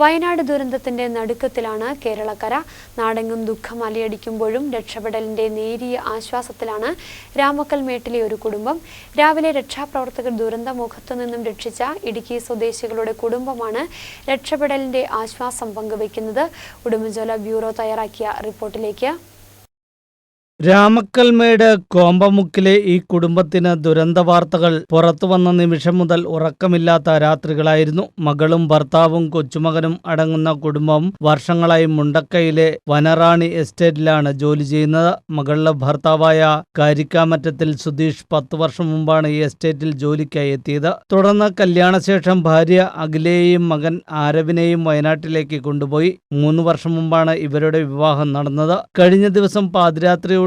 വയനാട് ദുരന്തത്തിന്റെ നടുക്കത്തിലാണ് കേരളക്കര. നാടെങ്ങും ദുഃഖം അലയടിക്കുമ്പോഴും രക്ഷപ്പെടലിന്റെ നേരിയ ആശ്വാസത്തിലാണ് രാമക്കൽ മേട്ടിലെ ഒരു കുടുംബം. രാവിലെ രക്ഷാപ്രവർത്തകർ ദുരന്തമുഖത്തു നിന്നും രക്ഷിച്ച ഇടുക്കി സ്വദേശികളുടെ കുടുംബമാണ് രക്ഷപ്പെടലിന്റെ ആശ്വാസം പങ്കുവയ്ക്കുന്നത്. ഉടുമ്പൻചോല ബ്യൂറോ തയ്യാറാക്കിയ റിപ്പോർട്ടിലേക്ക് രാമക്കൽമേട് കോമ്പമുക്കിലെ ഈ കുടുംബത്തിന് ദുരന്ത വാർത്തകൾ പുറത്തു വന്ന നിമിഷം മുതൽ ഉറക്കമില്ലാത്ത രാത്രികളായിരുന്നു. മകളും ഭർത്താവും കൊച്ചുമകനും അടങ്ങുന്ന കുടുംബം വർഷങ്ങളായി മുണ്ടക്കയിലെ വനറാണി എസ്റ്റേറ്റിലാണ് ജോലി ചെയ്യുന്നത്. മകളുടെ ഭർത്താവായ കാരിക്കാമറ്റത്തിൽ സുധീഷ് പത്തു വർഷം മുമ്പാണ് ഈ എസ്റ്റേറ്റിൽ ജോലിക്കായി എത്തിയത്. തുടർന്ന് കല്യാണശേഷം ഭാര്യ അഖിലയെയും മകൻ ആരവിനെയും വയനാട്ടിലേക്ക് കൊണ്ടുപോയി. മൂന്ന് വർഷം മുമ്പാണ് ഇവരുടെ വിവാഹം നടന്നത്. കഴിഞ്ഞ ദിവസം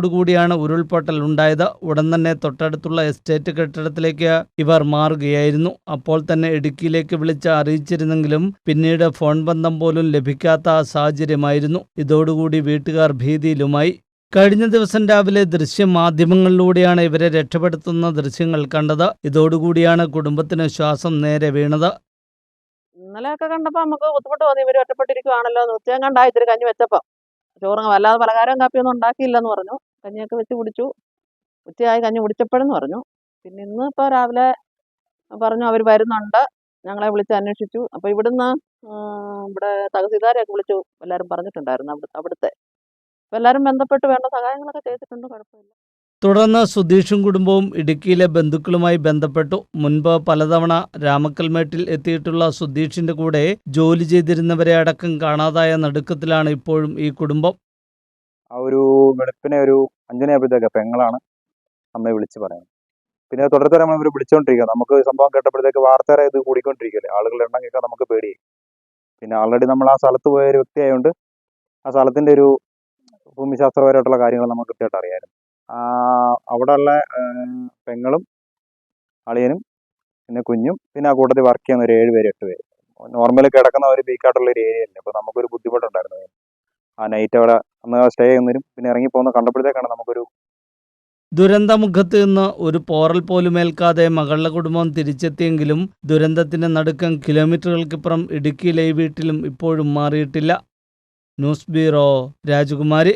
പാതിരാത്രിയോടുകൂടിയാണ് ഉരുൾപൊട്ടൽ ഉണ്ടായത്. ഉടൻ തന്നെ തൊട്ടടുത്തുള്ള എസ്റ്റേറ്റ് കെട്ടിടത്തിലേക്ക് ഇവർ മാറുകയായിരുന്നു. അപ്പോൾ തന്നെ ഇടുക്കിയിലേക്ക് വിളിച്ച് അറിയിച്ചിരുന്നെങ്കിലും പിന്നീട് ഫോൺ ബന്ധം പോലും ലഭിക്കാത്ത സാഹചര്യമായിരുന്നു. ഇതോടുകൂടി വീട്ടുകാർ ഭീതിയിലുമായി. കഴിഞ്ഞ ദിവസം രാവിലെ ദൃശ്യമാധ്യമങ്ങളിലൂടെയാണ് ഇവരെ രക്ഷപ്പെടുത്തുന്ന ദൃശ്യങ്ങൾ കണ്ടത്. ഇതോടുകൂടിയാണ് കുടുംബത്തിന് ശ്വാസം നേരെ വീണത്. ഇന്നലെയൊക്കെ കണ്ടപ്പോൾ നമുക്ക് ബുദ്ധിമുട്ട് തോന്നി. ഇവർ ഒറ്റപ്പെട്ടിരിക്കുവാണല്ലോ എന്ന്. ഉച്ചയും കണ്ടാ ഇത്തിരി കഞ്ഞി വെച്ചപ്പം. ചോറും വല്ലാതെ പലകാരം കാപ്പിയൊന്നും ഉണ്ടാക്കിയില്ലെന്ന് പറഞ്ഞു. കഞ്ഞിയൊക്കെ വെച്ച് കുടിച്ചു. ഉച്ചയായി കഞ്ഞി കുടിച്ചപ്പോഴെന്ന് പറഞ്ഞു. പിന്നെ ഇന്ന് ഇപ്പോൾ രാവിലെ പറഞ്ഞു അവർ വരുന്നുണ്ട്. ഞങ്ങളെ വിളിച്ച് അന്വേഷിച്ചു. അപ്പോൾ ഇവിടുന്ന് ഇവിടെ തഹസീൽദാരെയൊക്കെ വിളിച്ചു. എല്ലാവരും പറഞ്ഞിട്ടുണ്ടായിരുന്നു അവിടെ അവിടുത്തെ. അപ്പോൾ എല്ലാവരും ബന്ധപ്പെട്ട് വേണ്ട സഹായങ്ങളൊക്കെ ചെയ്തിട്ടുണ്ട്. കുഴപ്പമില്ല. തുടർന്ന് സുധീഷും കുടുംബവും ഇടുക്കിയിലെ ബന്ധുക്കളുമായി ബന്ധപ്പെട്ടു. മുൻപ് പലതവണ രാമക്കൽമേട്ടിൽ എത്തിയിട്ടുള്ള സുധീഷിന്റെ കൂടെ ജോലി ചെയ്തിരുന്നവരെ അടക്കം കാണാതായ നടുക്കത്തിലാണ് ഇപ്പോഴും ഈ കുടുംബം. ആ ഒരു വെളുപ്പിനെ ഒരു അഞ്ചനയായപ്പോഴത്തേക്ക് പെങ്ങളാണ് അമ്മയെ വിളിച്ച് പറയുന്നത്. പിന്നെ തുടർത്തെ നമ്മൾ ഇവർ വിളിച്ചുകൊണ്ടിരിക്കുക നമുക്ക് സംഭവം കേട്ടപ്പോഴത്തേക്ക് വാർത്തയുടെ ഇത് കൂടിക്കൊണ്ടിരിക്കുകയല്ലേ? ആളുകളുടെ എണ്ണം കേൾക്കാൻ നമുക്ക് പേടിയായി. പിന്നെ ആൾറെഡി നമ്മൾ ആ സ്ഥലത്ത് പോയ ഒരു വ്യക്തി ആയതുകൊണ്ട് ആ സ്ഥലത്തിന്റെ ഒരു ഭൂമിശാസ്ത്രപരമായിട്ടുള്ള കാര്യങ്ങൾ നമുക്ക് കൃത്യമായിട്ട് അറിയാമായിരുന്നു. അവിടെയുള്ള പെങ്ങളും അളിയനും പിന്നെ കുഞ്ഞും പിന്നെ ആ കൂട്ടത്തിൽ വർക്ക് ചെയ്യുന്ന ഒരു ഏഴ് പേര് എട്ട് പേര്. നോർമലി കിടക്കുന്ന ഒരു ബീക്കായിട്ടുള്ള ഒരു ഏരിയ അല്ലേ? അപ്പോൾ നമുക്കൊരു ബുദ്ധിമുട്ടുണ്ടായിരുന്നു. ആ നൈറ്റ് അവിടെ അന്ന് സ്റ്റേ ചെയ്യുന്നതിനും പിന്നെ ഇറങ്ങി പോകുന്ന കണ്ടപ്പോഴത്തേക്കാണ് നമുക്കൊരു ദുരന്തമുഖത്ത് നിന്ന് ഒരു പോറൽ പോലും ഏൽക്കാതെ മകളുടെ കുടുംബം തിരിച്ചെത്തിയെങ്കിലും ദുരന്തത്തിന്റെ നടുക്കം കിലോമീറ്ററുകൾക്കിപ്പുറം ഇടുക്കി ഈ വീട്ടിലും ഇപ്പോഴും മാറിയിട്ടില്ല. ന്യൂസ് ബ്യൂറോ രാജകുമാരി.